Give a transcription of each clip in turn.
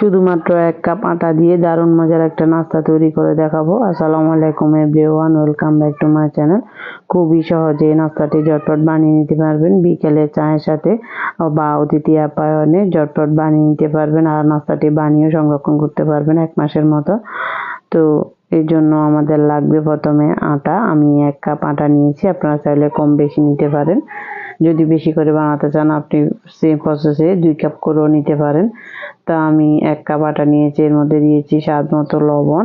শুধুমাত্র এক কাপ আটা দিয়ে দারুণ মজার একটা নাস্তা তৈরি করে দেখাবো। আসসালামু আলাইকুম everyone welcome back to my channel খুবই সহজে নাস্তাটি ঝটপট বানিয়ে নিতে পারবেন। বিকেলে চায়ের সাথে বা অতিথি আপ্যায়নে ঝটপট বানিয়ে নিতে পারবেন আর নাস্তাটি বানিয়ে সংরক্ষণ করতে পারবেন এক মাসের মতো। তো এই জন্য আমাদের লাগবে প্রথমে আটা। আমি এক কাপ আটা নিয়েছি, আপনারা চাইলে কম বেশি নিতে পারেন। যদি বেশি করে বানাতে চান, আপনি সেম প্রসেসে দুই কাপ করেও নিতে পারেন। তা আমি এক কাপ আটা নিয়েছি, এর মধ্যে দিয়েছি স্বাদ মতো লবণ,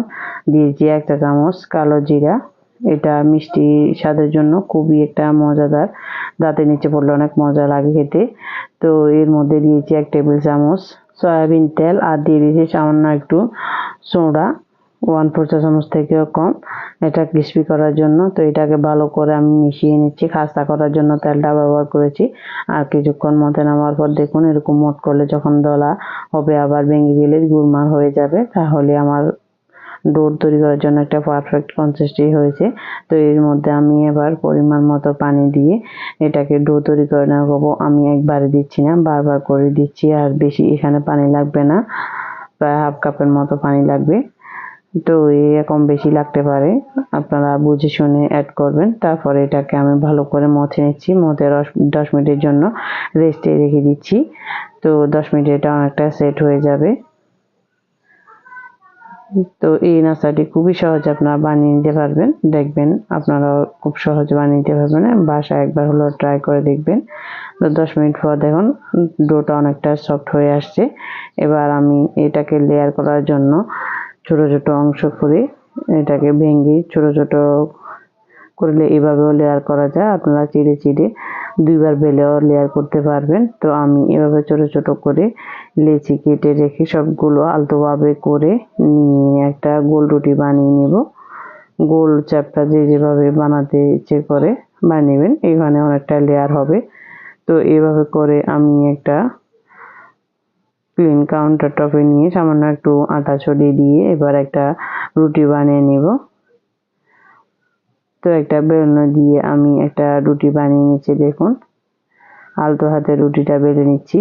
দিয়েছি একটা চামচ কালো জিরা। এটা মিষ্টি স্বাদের জন্য খুবই একটা মজাদার, দাঁতে নিচে পড়লে অনেক মজা লাগে খেতে। তো এর মধ্যে দিয়েছি এক টেবিল চামচ সয়াবিন তেল, আর দিয়ে দিয়েছি সামান্য একটু সোডা। ওয়ান ফোর চা চামচ থেকেও কম এটা ক্রিস্পি করার জন্য, তো এটাকে ভালো করে আমি মিশিয়ে নিচ্ছি, খাস্তা করার জন্য তেলটা ব্যবহার করেছি। আর কিছুক্ষণ মতে নামার পর দেখুন, এরকম মোট করলে যখন দলা হবে, আবার ভেঙে গেলে গুড়মার হয়ে যাবে। তাহলে আমার ডোর তৈরি করার জন্য একটা পারফেক্ট কনসিস্টেন্সি হয়েছে। তো এর মধ্যে আমি এবার পরিমাণ মতো পানি দিয়ে এটাকে ডো তৈরি করে নেব আমি একবারে দিচ্ছি না, বারবার করে দিচ্ছি। আর বেশি এখানে পানি লাগবে না, প্রায় হাফ কাপের মতো পানি লাগবে। তো এরকম বেশি লাগতে পারে। আপনারা বুঝে শুনে অ্যাড করবেন। তারপরে এটাকে আমি ভালো করে মথে নিচ্ছি। মথে দশ মিনিটের জন্য রেস্টে রেখে দিচ্ছি। তো দশ মিনিট এটা অনেকটা সেট হয়ে যাবে। তো এই নাস্তাটি খুবই সহজ আপনারা বানিয়ে নিতে পারবেন। দেখবেন আপনারা খুব সহজ বানিয়ে নিতে পারবেন। বাসা একবার হলো ট্রাই করে দেখবেন। তো দশ মিনিট পর দেখুন ডোটা অনেকটা সফট হয়ে আসছে। এবার আমি এটাকে লেয়ার করার জন্য ছোট ছোট অংশ করে এটাকে ভেঙে ছোট ছোট করলে এভাবেও লেয়ার করা যায়। আপনারা চিড়ে চিড়ে দুইবার বেলেও লেয়ার করতে পারবেন। তো আমি এভাবে ছোট ছোট করে লেচি কেটে রেখে সবগুলো আলতোভাবে করে নিয়ে একটা গোল রুটি বানিয়ে নেব। গোল চ্যাপটা যে যেভাবে বানাতে ইচ্ছে করে বানিয়েবেন এখানে অনেকটা লেয়ার হবে। তো এভাবে করে আমি একটা ক্লিন কাউন্টার টপে নিয়ে সামান্য একটু আটা ছড়িয়ে দিয়ে এবার একটা রুটি বানিয়ে নিব। তো একটা বেলনা দিয়ে আমি একটা রুটি বানিয়ে নিচ্ছি, দেখুন। আলতো হাতে রুটিটা বেলে নিচ্ছি।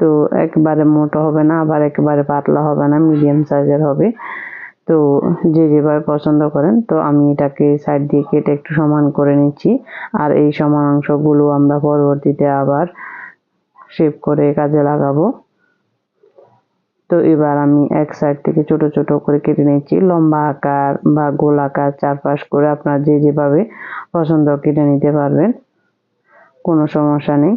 তো একবারে মোটা হবে না, আবার একেবারে পাতলা হবে না মিডিয়াম সাইজের হবে। তো যে যেভাবে পছন্দ করেন, তো আমি এটাকে সাইড দিয়ে কেটে একটু সমান করে নিচ্ছি। আর এই সমান অংশগুলো আমরা পরবর্তীতে আবার শেপ করে কাজে লাগাবো। তো এবার আমি এক সাইড থেকে ছোট ছোট করে কেটে নিচ্ছি লম্বা আকার বা গোল আকার চারপাশ করে আপনার যে যেভাবে পছন্দ কেটে নিতে পারবেন, কোনো সমস্যা নেই।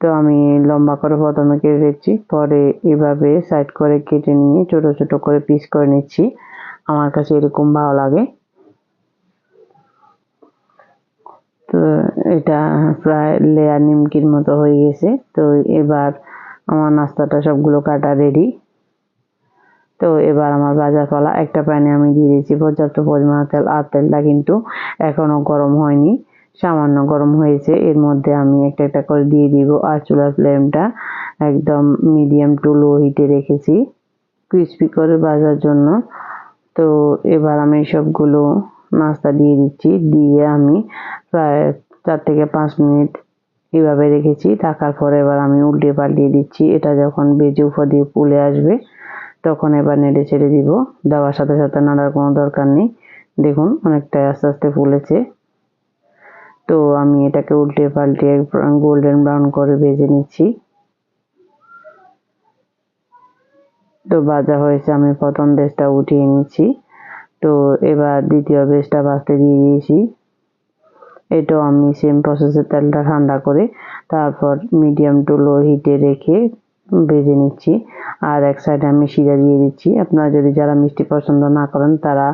তো আমি লম্বা করে প্রথমে কেটে দিচ্ছি পরে এভাবে সাইড করে কেটে নিয়ে ছোট ছোট করে পিস করে নিচ্ছি। আমার কাছে এরকম ভালো লাগে। তো এটা প্রায় লেয়ার নিমকির মতো হয়ে গেছে। তো এবার আমার নাস্তাটা সবগুলো কাটা রেডি তো এবার আমার বাজার কলা একটা প্যানে আমি দিয়ে দিয়েছি পর্যাপ্ত পরিমাণ তেল। আর তেলটা কিন্তু এখনও গরম হয়নি, সামান্য গরম হয়েছে। এর মধ্যে আমি একটা একটা করে দিয়ে দিব। আর চুলার ফ্লেমটা একদম মিডিয়াম টু লো হিটে রেখেছি ক্রিস্পি করে ভাজার জন্য। তো এবার আমি সবগুলো নাস্তা দিয়ে দিচ্ছি, দিয়ে আমি প্রায় চার থেকে পাঁচ মিনিট এভাবে রেখেছি। থাকার পরে এবার আমি উল্টে পাল্টিয়ে দিচ্ছি। এটা যখন বেজে উপর দিয়ে পুলে আসবে, তখন এবার নেড়ে ছেড়ে দিব। দেওয়ার সাথে সাথে নাড়ার কোনো দরকার নেই। দেখুন, অনেকটাই আস্তে আস্তে ফুলেছে। তো আমি এটাকে উল্টে পাল্টে গোল্ডেন ব্রাউন করে ভেজে নিচ্ছি। তো ভাজা হয়েছে, আমি প্রথম বেসটা উঠিয়ে নিচ্ছি। তো এবার দ্বিতীয় বেসটা ভাজতে দিয়ে দিয়েছি। এটাও আমি সেম প্রসেসে তেলটা ঠান্ডা করে তারপর মিডিয়াম টু লো হিটে রেখে ভেজে নিচ্ছি। আর এক সাইডে আমি শিরা দিয়ে দিচ্ছি। আপনারা যদি যারা মিষ্টি পছন্দ না করেন, তারা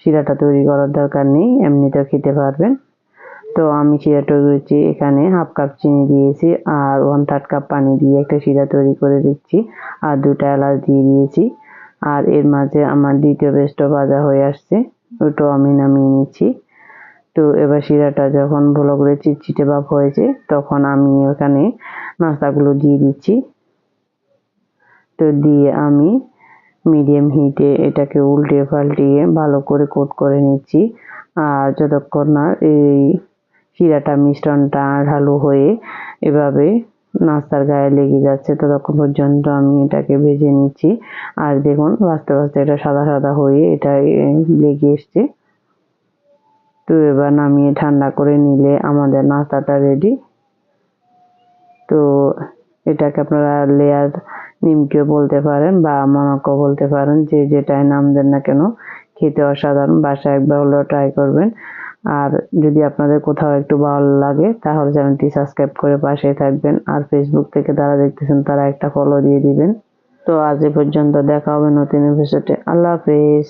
শিরাটা তৈরি করার দরকার নেই, এমনিতেও খেতে পারবেন। তো আমি শিরা তৈরি এখানে হাফ কাপ চিনি দিয়েছি আর ওয়ান থার্ড কাপ পানি দিয়ে একটা শিরা তৈরি করে দিচ্ছি। আর দুটা এলাচ দিয়ে দিয়েছি। আর এর মাঝে আমার দ্বিতীয় বেস্টও ভাজা হয়ে আসছে ওটাও আমি নামিয়ে নিচ্ছি। তো এবার শিরাটা যখন ভালো করে চিটচিটে ভাব হয়েছে, তখন আমি ওখানে নাস্তাগুলো দিয়ে দিচ্ছি। তো দিয়ে আমি মিডিয়াম হিটে এটাকে উল্টে পাল্টিয়ে ভালো করে কোট করে নিচ্ছি। আর যতক্ষণ না এই শিরাটা মিশ্রণটা ঢালু হয়ে এভাবে নাস্তার গায়ে লেগে যাচ্ছে ততক্ষণ পর্যন্ত আমি এটাকে ভেজে নিচ্ছি। আর দেখুন, ভাজতে ভাজতে এটা সাদা সাদা হয়ে এটা লেগে এসছে। তো এবার নামিয়ে ঠান্ডা করে নিলে আমাদের নাস্তাটা রেডি তো এটাকে আপনারা লেয়ার নিমকিও বলতে পারেন বা মনাকো বলতে পারেন, যে যেটাই নাম দেন না কেন, খেতে অসাধারণ, বাসায় একবার হলেও ট্রাই করবেন। আর যদি আপনাদের কোথাও একটু ভালো লাগে, তাহলে চ্যানেলটি সাবস্ক্রাইব করে পাশে থাকবেন। আর ফেসবুক থেকে যারা দেখতেছেন, তারা একটা ফলো দিয়ে দিবেন। তো আজ এ পর্যন্ত দেখা হবে নতুন এপিসোডে আল্লাহ হাফেজ।